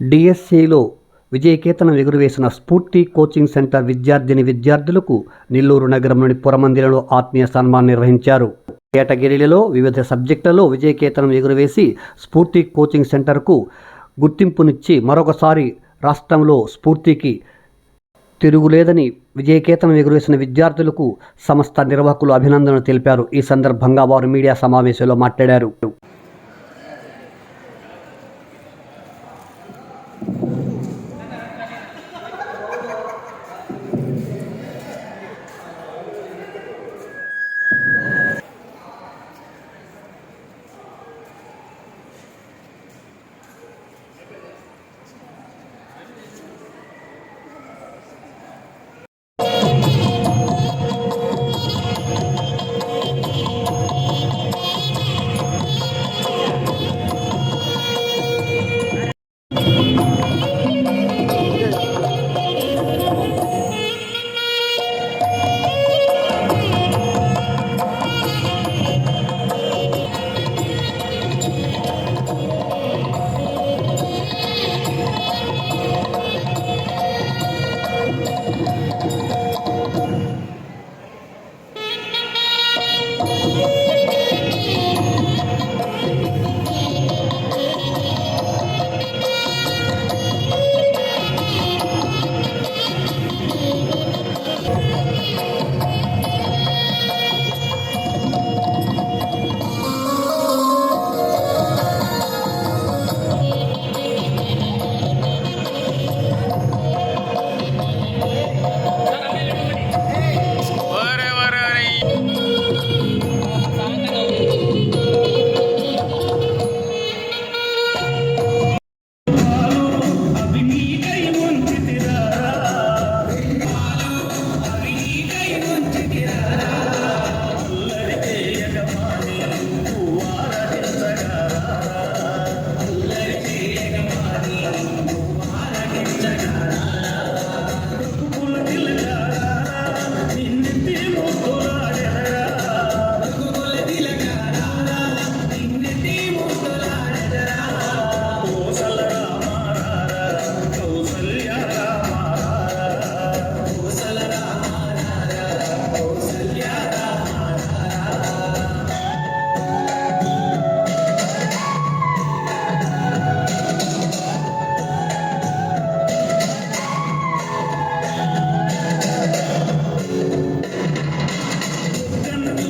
డిఎస్సిలో విజయకేతనం ఎగురవేసిన స్ఫూర్తి coaching centre విద్యార్థిని విద్యార్థులకు నెల్లూరు నగరంలోని పురమందిరంలో ఆత్మీయ సన్మానం నిర్వహించారు. కేటగిరీలలో వివిధ సబ్జెక్టులలో విజయకేతనం ఎగురవేసి స్ఫూర్తి కోచింగ్ సెంటర్కు గుర్తింపునిచ్చి మరొకసారి రాష్ట్రంలో స్ఫూర్తికి తిరుగులేదని విజయకేతనం ఎగురవేసిన విద్యార్థులకు సంస్థ నిర్వాహకులు అభినందనలు తెలిపారు. ఈ సందర్భంగా వారు మీడియా సమావేశంలో మాట్లాడారు.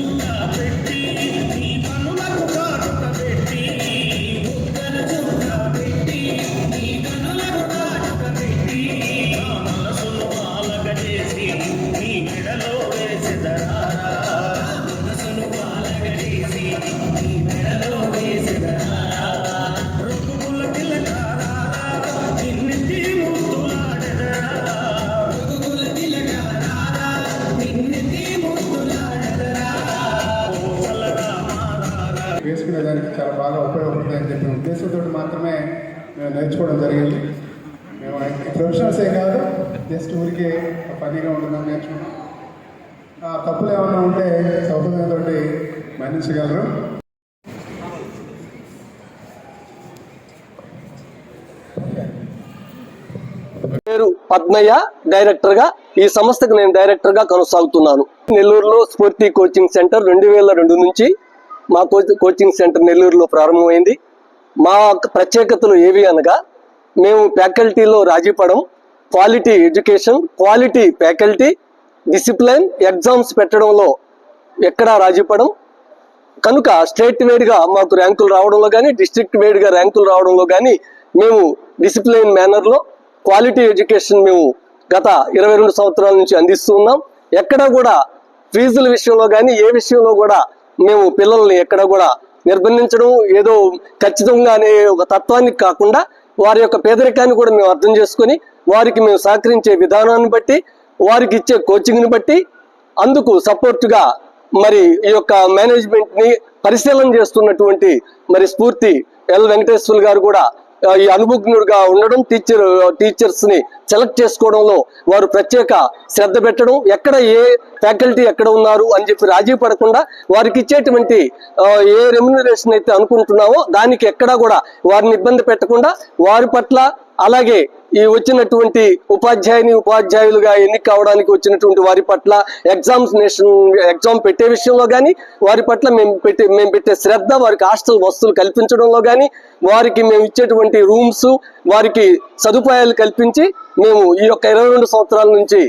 I think ప్రొఫెషనల్సే కాదు జస్ట్ ఊరికే పనిగా ఉంటుందని నేర్చుకున్నాం. ఆ తప్పులు ఏమన్నా ఉంటే సౌకర్యంతో మన్నించగలరు. పేరు పద్మయ్య డైరెక్టర్గా ఈ సంస్థకు నేను డైరెక్టర్గా కొనసాగుతున్నాను. నెల్లూరులో స్ఫూర్తి కోచింగ్ సెంటర్ రెండు వేల రెండు నుంచి మా కోచింగ్ సెంటర్ నెల్లూరులో ప్రారంభమైంది. మా ప్రత్యేకతలు ఏవి అనగా మేము ఫ్యాకల్టీలో రాజీపడం quality education quality faculty discipline exams పెట్టడంలో ఎక్కడా రాజీపడం కనుక స్టేట్ వేడ్గా మాకు ర్యాంకులు రావడంలో కానీ డిస్ట్రిక్ట్ వేడ్గా ర్యాంకులు రావడంలో కానీ మేము డిసిప్లిన్ మేనర్లో క్వాలిటీ ఎడ్యుకేషన్ మేము గత ఇరవై రెండు సంవత్సరాల నుంచి అందిస్తూ ఉన్నాం. ఎక్కడ కూడా ఫీజుల విషయంలో కానీ ఏ విషయంలో కూడా మేము పిల్లల్ని ఎక్కడ కూడా నిర్బంధించడం ఏదో ఖచ్చితంగా అనే ఒక తత్వానికి కాకుండా వారి యొక్క పేదరికాన్ని కూడా మేము అర్థం చేసుకొని వారికి మేము సహకరించే విధానాన్ని బట్టి వారికి ఇచ్చే కోచింగ్ని బట్టి అందుకు సపోర్ట్గా మరి ఈ యొక్క మేనేజ్మెంట్ని పరిశీలన చేస్తున్నటువంటి మరి స్ఫూర్తి ఎల్ వెంకటేశ్వర్ గారు కూడా ఈ అనుభజ్ఞుడిగా ఉండడం టీచర్ టీచర్స్ని సెలెక్ట్ చేసుకోవడంలో వారు ప్రత్యేక శ్రద్ధ పెట్టడం ఎక్కడ ఏ ఫ్యాకల్టీ ఎక్కడ ఉన్నారు అని చెప్పి రాజీ పడకుండా వారికి ఇచ్చేటువంటి ఏ రెమ్యునరేషన్ అయితే అనుకుంటున్నావో దానికి ఎక్కడా కూడా వారిని ఇబ్బంది పెట్టకుండా వారి పట్ల అలాగే ఈ వచ్చినటువంటి ఉపాధ్యాయుని ఉపాధ్యాయులుగా ఎన్నిక కావడానికి వచ్చినటువంటి వారి పట్ల ఎగ్జామినేషన్ ఎగ్జామ్ పెట్టే విషయంలో కానీ వారి పట్ల మేము పెట్టే మేము పెట్టే శ్రద్ధ వారికి హాస్టల్ వస్తువులు కల్పించడంలో కానీ వారికి మేము ఇచ్చేటువంటి రూమ్స్ వారికి సదుపాయాలు కల్పించి మేము ఈ యొక్క ఇరవై రెండు సంవత్సరాల నుంచి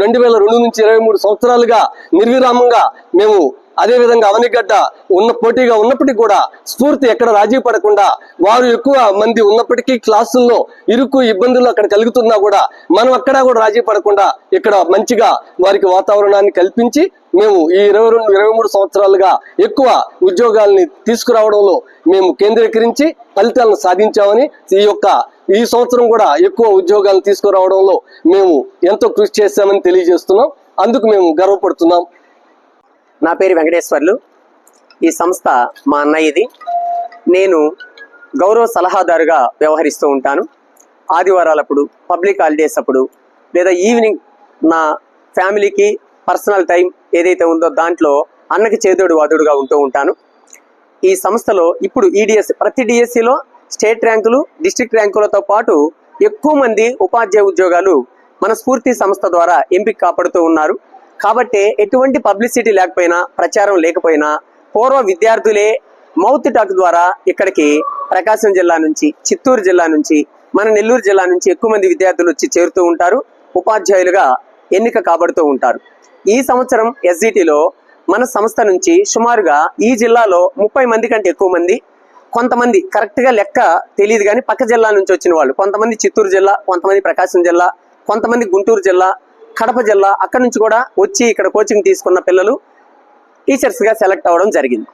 రెండు వేల రెండు నుంచి ఇరవై మూడు సంవత్సరాలుగా నిర్విరామంగా మేము అదేవిధంగా అవనిగడ్డ ఉన్న పోటీగా ఉన్నప్పటికీ కూడా స్ఫూర్తి ఎక్కడ రాజీ పడకుండా వారు ఎక్కువ మంది ఉన్నప్పటికీ క్లాసుల్లో ఇరుకు ఇబ్బందులు అక్కడ కలుగుతున్నా కూడా మనం అక్కడ కూడా రాజీ పడకుండా ఇక్కడ మంచిగా వారికి వాతావరణాన్ని కల్పించి మేము ఈ ఇరవై రెండు ఇరవై మూడు సంవత్సరాలుగా ఎక్కువ ఉద్యోగాల్ని తీసుకురావడంలో మేము కేంద్రీకరించి ఫలితాలను సాధించామని ఈ యొక్క ఈ సంవత్సరం కూడా ఎక్కువ ఉద్యోగాలను తీసుకురావడంలో మేము ఎంతో కృషి చేశామని తెలియజేస్తున్నాం. అందుకు మేము గర్వపడుతున్నాం. నా పేరు వెంకటేశ్వర్లు. ఈ సంస్థ మా అన్నయ్యది. నేను గౌరవ సలహాదారుగా వ్యవహరిస్తూ ఉంటాను. ఆదివారాలప్పుడు పబ్లిక్ హాలిడేస్ అప్పుడు లేదా ఈవినింగ్ నా ఫ్యామిలీకి పర్సనల్ టైం ఏదైతే ఉందో దాంట్లో అన్నకి చేదోడు వాదుడుగా ఉంటూ ఉంటాను. ఈ సంస్థలో ఇప్పుడు ఈడిఎస్ ప్రతి డిఎస్సిలో స్టేట్ ర్యాంకులు డిస్ట్రిక్ట్ ర్యాంకులతో పాటు ఎక్కువ మంది ఉపాధ్యాయ ఉద్యోగాలు మన స్ఫూర్తి సంస్థ ద్వారా ఎంపిక కాపాడుతూ ఉన్నారు. కాబట్టి ఎటువంటి పబ్లిసిటీ లేకపోయినా ప్రచారం లేకపోయినా పూర్వ విద్యార్థులే మౌత్ టాక్ ద్వారా ఇక్కడికి ప్రకాశం జిల్లా నుంచి చిత్తూరు జిల్లా నుంచి మన నెల్లూరు జిల్లా నుంచి ఎక్కువ మంది విద్యార్థులు వచ్చి చేరుతూ ఉంటారు ఉపాధ్యాయులుగా ఎన్నిక కాబడుతూ ఉంటారు. ఈ సంవత్సరం ఎస్జిటిలో మన సంస్థ నుంచి సుమారుగా ఈ జిల్లాలో ముప్పై మంది కంటే ఎక్కువ మంది కొంతమంది కరెక్ట్గా లెక్క తెలియదు కానీ పక్క జిల్లా నుంచి వచ్చిన వాళ్ళు కొంతమంది చిత్తూరు జిల్లా కొంతమంది ప్రకాశం జిల్లా కొంతమంది గుంటూరు జిల్లా కడప జిల్లా అక్కడి నుంచి కూడా వచ్చి ఇక్కడ కోచింగ్ తీసుకున్న పిల్లలు టీచర్స్గా సెలెక్ట్ అవ్వడం జరిగింది.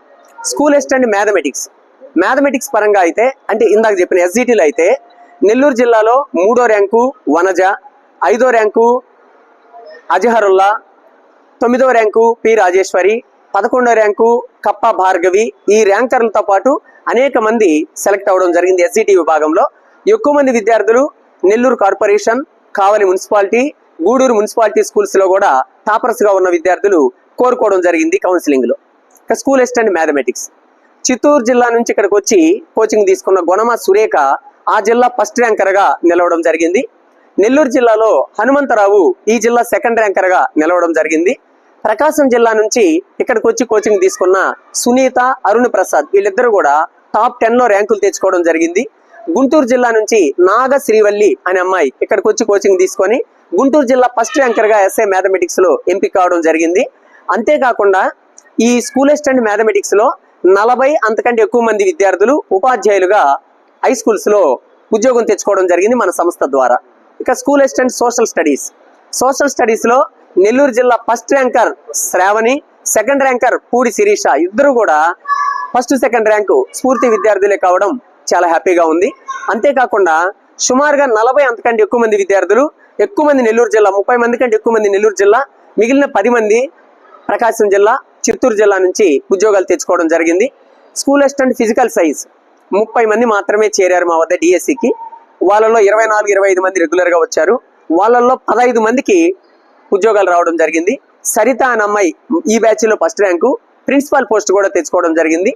స్కూల్ అసిస్టెంట్ మ్యాథమెటిక్స్ మ్యాథమెటిక్స్ పరంగా అయితే అంటే ఇందాక చెప్పిన ఎస్జిటీలు అయితే నెల్లూరు జిల్లాలో మూడో ర్యాంకు వనజ ఐదో ర్యాంకు అజహరుల్లా తొమ్మిదో ర్యాంకు పి రాజేశ్వరి పదకొండో ర్యాంకు కప్ప భార్గవి ఈ ర్యాంకర్లతో పాటు అనేక మంది సెలెక్ట్ అవ్వడం జరిగింది ఎస్జిటి విభాగంలో. ఎక్కువ మంది విద్యార్థులు Nellore corporation Kavali municipality Gudur municipality స్కూల్స్లో కూడా టాపర్స్గా ఉన్న విద్యార్థులు కోరుకోవడం జరిగింది కౌన్సిలింగ్లో స్కూల్ అసిస్టెంట్ మ్యాథమెటిక్స్. చిత్తూరు జిల్లా నుంచి ఇక్కడికి వచ్చి కోచింగ్ తీసుకున్న గుణమ సురేఖ ఆ జిల్లా ఫస్ట్ ర్యాంకర్గా నిలవడం జరిగింది. నెల్లూరు జిల్లాలో హనుమంతరావు ఈ జిల్లా సెకండ్ ర్యాంకర్గా నిలవడం జరిగింది. ప్రకాశం జిల్లా నుంచి ఇక్కడికి వచ్చి కోచింగ్ తీసుకున్న సునీత అరుణ్ ప్రసాద్ వీళ్ళిద్దరూ కూడా టాప్ టెన్లో ర్యాంకులు తెచ్చుకోవడం జరిగింది. గుంటూరు జిల్లా నుంచి నాగ శ్రీవల్లి అనే అమ్మాయి ఇక్కడికి వచ్చి కోచింగ్ తీసుకొని గుంటూరు జిల్లా ఫస్ట్ ర్యాంకర్గా ఎస్ఏ మ్యాథమెటిక్స్లో ఎంపిక కావడం జరిగింది. అంతేకాకుండా ఈ స్కూల్ అసిస్టెంట్ మ్యాథమెటిక్స్లో నలభై అంతకంటే ఎక్కువ మంది విద్యార్థులు ఉపాధ్యాయులుగా హై స్కూల్స్లో ఉద్యోగం తెచ్చుకోవడం జరిగింది మన సంస్థ ద్వారా. ఇక school assistant social studies. Social స్టడీస్లో నెల్లూరు జిల్లా first ranker Sravani second ranker Pudi Sirisha ఇద్దరు కూడా ఫస్ట్ సెకండ్ ర్యాంకు స్ఫూర్తి విద్యార్థులే కావడం చాలా హ్యాపీగా ఉంది. అంతేకాకుండా సుమారుగా నలభై అంతకంటే ఎక్కువ మంది విద్యార్థులు ఎక్కువ మంది నెల్లూరు జిల్లా ముప్పై మంది కంటే ఎక్కువ మంది నెల్లూరు జిల్లా మిగిలిన పది మంది ప్రకాశం జిల్లా చిత్తూరు జిల్లా నుంచి ఉద్యోగాలు తెచ్చుకోవడం జరిగింది. స్కూల్ అసిస్టెంట్ ఫిజికల్ సైన్స్ ముప్పై మంది మాత్రమే చేరారు మా వద్ద డిఎస్సికి. వాళ్ళలో ఇరవై నాలుగు ఇరవై ఐదు మంది రెగ్యులర్గా వచ్చారు. వాళ్ళల్లో పదహైదు మందికి ఉద్యోగాలు రావడం జరిగింది. సరిత అనే అమ్మాయి ఈ బ్యాచ్లో ఫస్ట్ ర్యాంకు ప్రిన్సిపాల్ పోస్ట్ కూడా తెచ్చుకోవడం జరిగింది.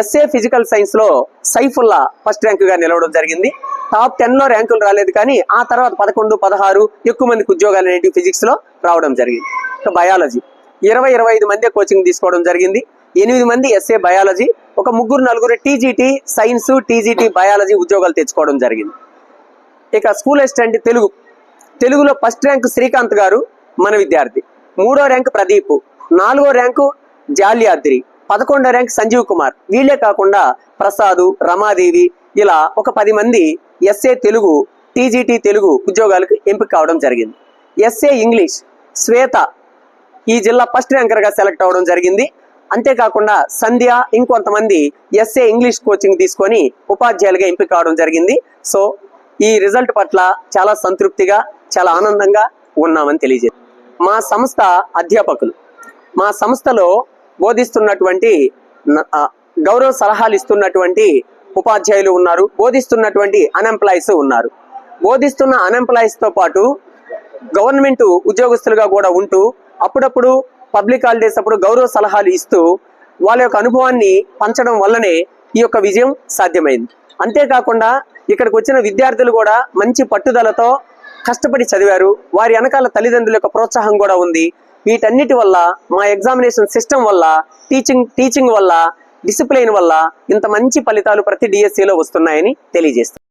ఎస్ఏ ఫిజికల్ సైన్స్లో సైఫుల్లా ఫస్ట్ ర్యాంకుగా నిలవడం జరిగింది. టాప్ టెన్లో ర్యాంకులు రాలేదు కానీ ఆ తర్వాత పదకొండు పదహారు ఎక్కువ మందికి ఉద్యోగాలు అనేవి ఫిజిక్స్లో రావడం జరిగింది. ఇక బయాలజీ ఇరవై ఇరవై ఐదు మంది కోచింగ్ తీసుకోవడం జరిగింది. ఎనిమిది మంది ఎస్ఏ బయాలజీ ఒక ముగ్గురు నలుగురు టీజీటీ సైన్స్ టీజీటీ బయాలజీ ఉద్యోగాలు తెచ్చుకోవడం జరిగింది. ఇక స్కూల్ అసిస్టెంట్ తెలుగు. తెలుగులో ఫస్ట్ ర్యాంక్ శ్రీకాంత్ గారు మన విద్యార్థి. మూడో ర్యాంక్ ప్రదీప్. నాలుగో ర్యాంకు జాల్యాద్రి. పదకొండో ర్యాంక్ సంజీవ్ కుమార్. వీళ్ళే కాకుండా ప్రసాద్ రమాదేవి ఇలా ఒక పది మంది ఎస్ఏ తెలుగు టీజీటీ తెలుగు ఉద్యోగాలకు ఎంపిక కావడం జరిగింది. ఎస్ఏ ఇంగ్లీష్ శ్వేత ఈ జిల్లా ఫస్ట్ ర్యాంకర్గా సెలెక్ట్ అవ్వడం జరిగింది. అంతేకాకుండా సంధ్య ఇంకొంతమంది ఎస్ఏ ఇంగ్లీష్ కోచింగ్ తీసుకొని ఉపాధ్యాయులుగా ఎంపిక కావడం జరిగింది. సో ఈ రిజల్ట్ పట్ల చాలా సంతృప్తిగా చాలా ఆనందంగా ఉన్నామని తెలియజేది మా సంస్థ అధ్యాపకులు మా సంస్థలో బోధిస్తున్నటువంటి గౌరవ సలహాలు ఇస్తున్నటువంటి ఉపాధ్యాయులు ఉన్నారు బోధిస్తున్నటువంటి అన్ఎంప్లాయీస్ ఉన్నారు. బోధిస్తున్న unemployees తో పాటు గవర్నమెంట్ ఉద్యోగస్తులుగా కూడా ఉంటూ అప్పుడప్పుడు పబ్లిక్ హాలిడేస్ అప్పుడు గౌరవ సలహాలు ఇస్తూ వాళ్ళ యొక్క అనుభవాన్ని పంచడం వల్లనే ఈ యొక్క విజయం సాధ్యమైంది. అంతేకాకుండా ఇక్కడికి వచ్చిన విద్యార్థులు కూడా మంచి పట్టుదలతో కష్టపడి చదివారు. వారి వెనకాల తల్లిదండ్రుల యొక్క ప్రోత్సాహం కూడా ఉంది. వీటన్నిటి వల్ల మా ఎగ్జామినేషన్ సిస్టమ్ వల్ల టీచింగ్ టీచింగ్ వల్ల డిసిప్లైన్ వల్ల ఇంత మంచి ఫలితాలు ప్రతి డిఎస్సిలో వస్తున్నాయని తెలియజేస్తారు